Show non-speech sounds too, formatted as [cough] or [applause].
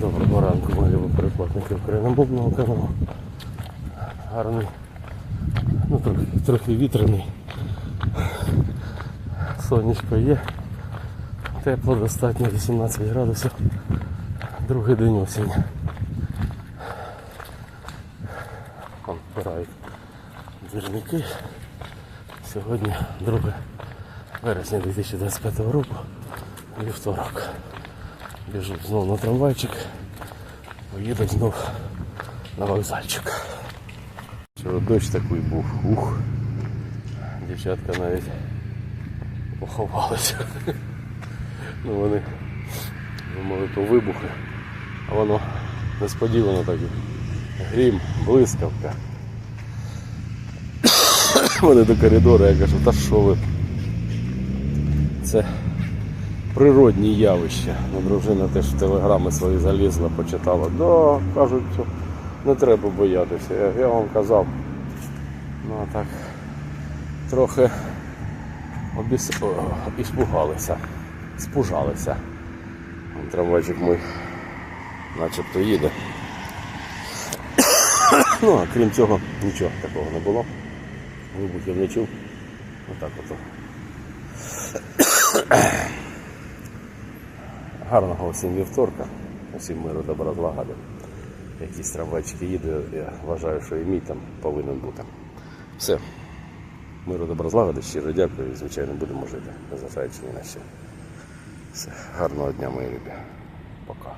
Доброго ранку, мої переплатники україномовного каналу. Гарний, ну трохи, трохи вітряний. Сонечко є. Тепло достатньо 18 градусів. Другий день осені. Вон вбирають двірники. Сьогодні 2 вересня 2025 року. Вівторок. Біжу знову на трамвайчик. Поїду знов на вокзальчик. Вчора дощ такий був. Ух. Дівчатка навіть поховалися. Ну вони думали то вибухи, а воно несподівано так. Грім, блискавка. Вони до коридору, я кажу, та що ви? Це природні явища. Ну, дружина теж в телеграми свої залізла, почитала. Да, кажуть, не треба боятися. Я, я вам казав. Ну а так трохи обіс... о, іспугалися, спужалися. Трамвайчик мій начебто їде. [coughs] ну, а крім цього, нічого такого не було. Вибухів не чув. Отак ото. Гарного усім вівторка, усім миру, добра, злагоди. Якісь трамвайчики їде, я вважаю, що і мій там повинен бути. Все. Миру, добра, злагоди, щиро дякую і, звичайно, будемо жити, незважаючи ні на що. Все. Гарного дня, мої любі. Пока.